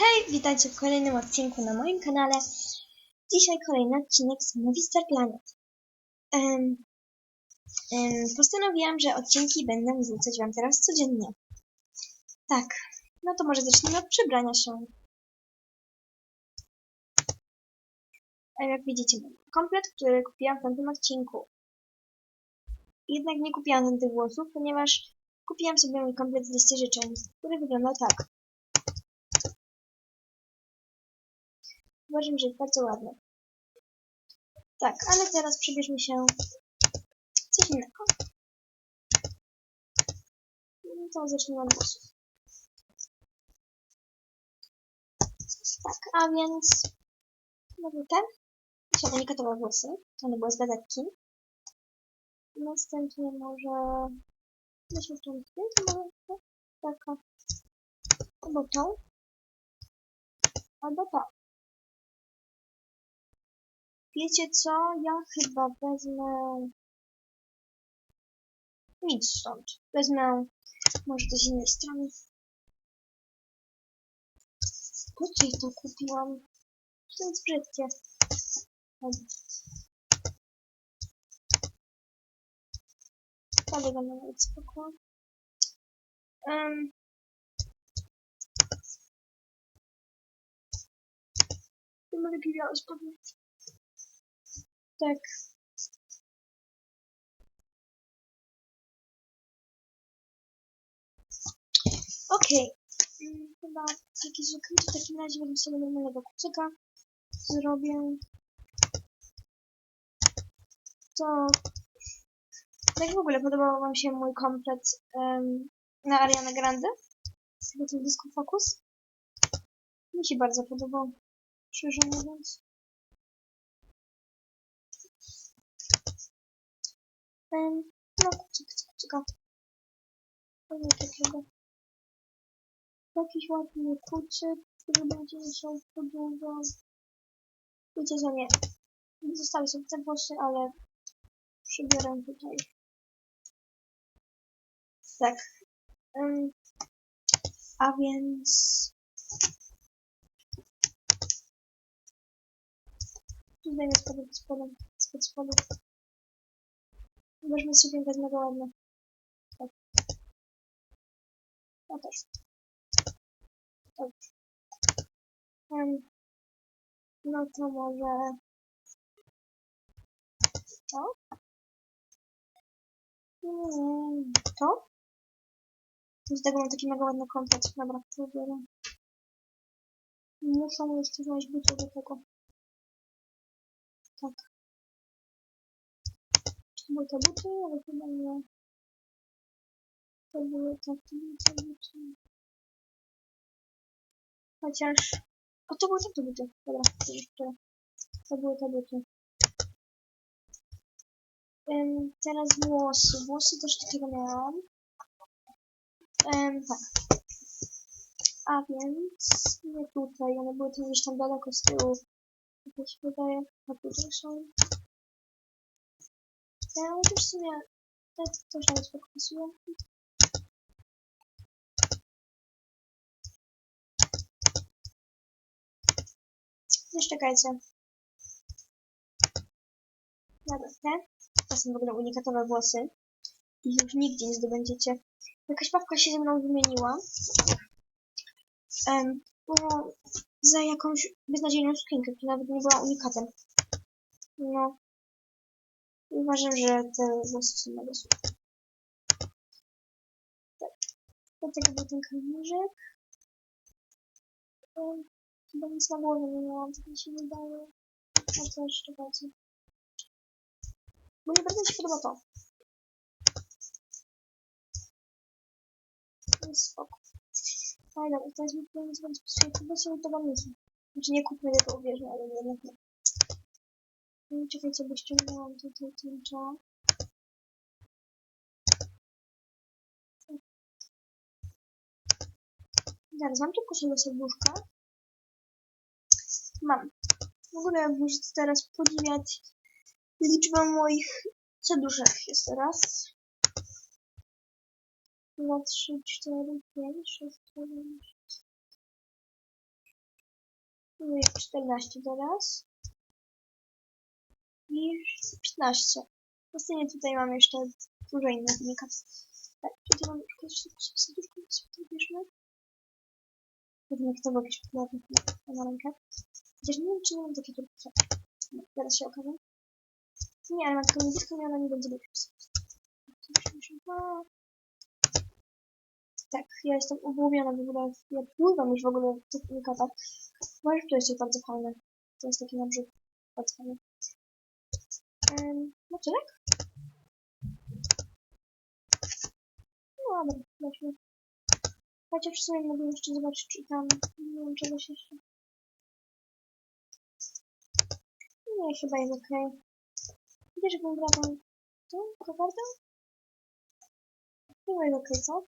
Hej, witajcie w kolejnym odcinku na moim kanale. Dzisiaj kolejny odcinek z Movie Star Planet. Em, em, postanowiłam, że odcinki będę wrzucać Wam teraz codziennie. Tak, no to może zacznijmy od przebrania się. A jak widzicie, komplet, który kupiłam w tamtym odcinku. Jednak nie kupiłam tych włosów, ponieważ kupiłam sobie mój komplet z listy życzeń, który wyglądał tak. Uważam, że jest bardzo ładny. Tak, ale teraz przebierzmy się coś innego. No to zacznijmy od włosów. Tak, a więc mamy te. To są unikatowe włosy. To one były z gazetki. Następnie może... Weźmy tą może taka... Albo tą. Albo tą. Wiecie co? Ja chyba wezmę... Nic stąd. Wezmę może coś z innej strony. Po co ja to kupiłam? To jest brzydkie. To wygląda nawet spoko. Um, chyba lepiej białe spodnie. Tak. Okej. Mm, Chyba zwykły, to w takim razie będę sobie normalnego kucyka zrobię. To tak w ogóle podobał wam się mój komplet em, na Ariana Grande z tego tym dysku Focus. Mi się bardzo podobał, szczerze mówiąc. Em, no, kucyk, kucyk, kucyka. Fajnie takiego. Jakiś ładny kucyk, który będzie musiał podłużał. Wiecie, że nie. Zostały sobie te włosy, ale przybiorę tutaj. Tak. Em, a więc... Zdejmę spodem, spodem, spod spodem. Weźmy sobie wezmę go ładne. Tak. Ja też. Dobrze. Um, no to może... To? Mm, to? Z tego mam taki mega ładny komplet. Dobra, to biorę. Muszę jeszcze znaleźć buty do tego. Tak. Czy to buty? Ale chyba nie. To były były te buty. Chociaż... O, to były te buty. Dobra, to które. To były te buty. Ym, teraz włosy. Włosy też tego miałam. Ym, tak. A więc... Nie tutaj. One były tu gdzieś tam daleko z tyłu. Jak się wydaje. A tutaj są. Ja też w sumie... Te też nawet spoko pasują. Też czekajcie. Dobra, te. To są w ogóle unikatowe włosy. I już nigdzie nie zdobędziecie. Jakaś babka się ze mną wymieniła. Um, bo za jakąś beznadziejną skrzynkę, która nawet nie była unikatem. No. Uważam, że te włosy są. Tak. Do tego był ten kamierzek. Um, Chyba nic na głowie nie miałam, tak mi się wydaje. No to jeszcze bardziej. Bo nie bardzo się podoba to. To jest spoko. Ale dobra, teraz mi będzie pasuje. Chyba sobie to wam Znaczy nie kupmy tego ubieżę, ale jednak nie. No, czekajcie, bo ściągnęłam tutaj ten czas. Zaraz, mam tu koszulę serduszka. Mam. W ogóle możecie teraz podziwiać liczbę moich serduszek. Jest raz, dwa, trzy, cztery, pięć, sześć, siedem, Mówię 14 teraz. I 15. Następnie tutaj mam jeszcze dużo innych unikacji. Tak, tutaj mam jeszcze serduszko, to bierzmy. Pewnie kto był jakiś popularny na rękę. Chociaż nie wiem, czy nie mam takiego turbo. No, Zaraz się okaże. Nie, ale mam tylko niebieską i ona nie będzie lepiej. Tak, ja jestem obłowiona w ogóle. Ja pływam już w ogóle w tych unikatach. Możesz to jest bardzo fajne. To jest taki na brzuch. Bardzo fajne. Um, no tyle? No dobra, weźmy. Chociaż w sumie mogę jeszcze zobaczyć, czy tam nie wiem czegoś jeszcze. Nie, chyba jest okej. Okay. Wiesz, jakbym brała tą, tą kokardę? Chyba jest okej, co?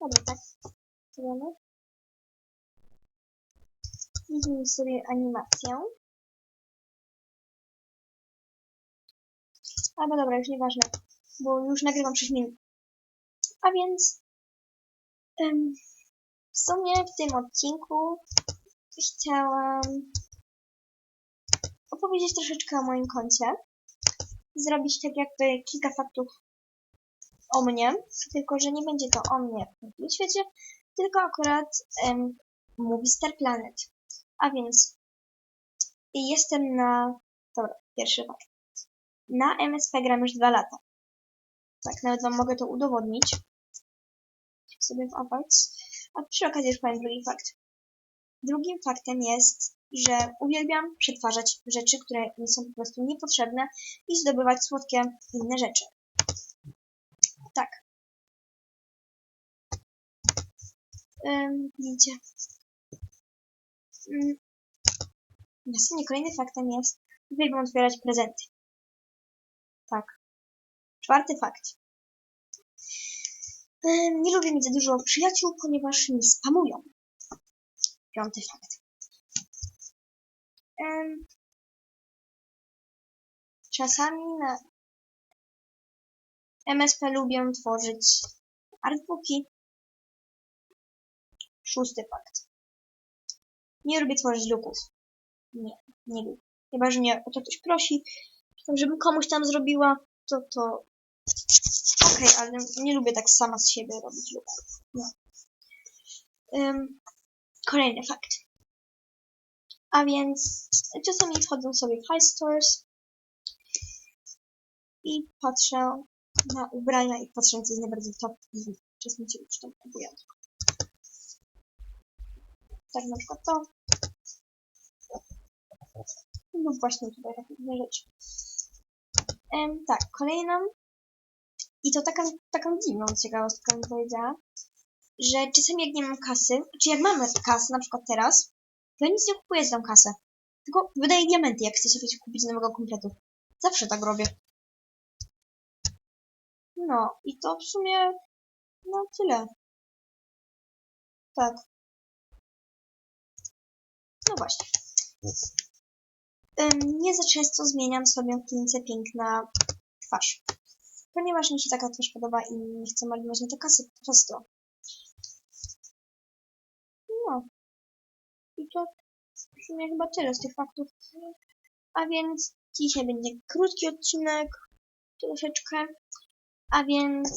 Dobra, tak. Zrobimy. Sobie animację. Albo dobra, już nieważne, bo już nagrywam 6 minut. A więc em, w sumie w tym odcinku chciałam opowiedzieć troszeczkę o moim koncie. Zrobić tak jakby kilka faktów o mnie, tylko że nie będzie to o mnie w tym świecie, tylko akurat em, mówi Star Planet. A więc jestem na... Dobra, pierwszy fakt. Na MSP gram już dwa lata. Tak, nawet wam mogę to udowodnić. Sobie w Awards. A przy okazji już powiem drugi fakt. Drugim faktem jest, że uwielbiam przetwarzać rzeczy, które mi są po prostu niepotrzebne i zdobywać słodkie inne rzeczy. Tak. Um, widzicie. Um, następnie kolejny faktem jest, uwielbiam otwierać prezenty. Czwarty fakt. Nie lubię mieć za dużo przyjaciół, ponieważ mi spamują. Piąty fakt. Czasami na MSP lubię tworzyć artbooki. Szósty fakt. Nie lubię tworzyć luków. Nie, nie lubię. Chyba, że mnie o to ktoś prosi, żebym komuś tam zrobiła, to to... Okej, okay, ale nie lubię tak sama z siebie robić luków. No. Um, kolejny fakt. A więc czasami wchodzę sobie w high stores i patrzę na ubrania i patrzę, co jest najbardziej top i się już tam kupuję. Tak na przykład to. No właśnie tutaj takie rzeczy. Um, tak, kolejną. I to taka, taką dziwną ciekawostką bym powiedziała, że czasami jak nie mam kasy, czy jak mamy kasę, na przykład teraz, to ja nic nie kupuję za tą kasę. Tylko wydaję diamenty, jak chcę sobie kupić nowego kompletu. Zawsze tak robię. No, i to w sumie, no tyle. Tak. No właśnie. nie za często zmieniam sobie klinice piękna twarz. Ponieważ mi się taka twarz podoba i nie chcę marnować na to kasy po prostu. No. I to w sumie chyba tyle z tych faktów. A więc dzisiaj będzie krótki odcinek, troszeczkę. A więc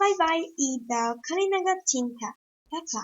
bye bye i do kolejnego odcinka. Pa, pa.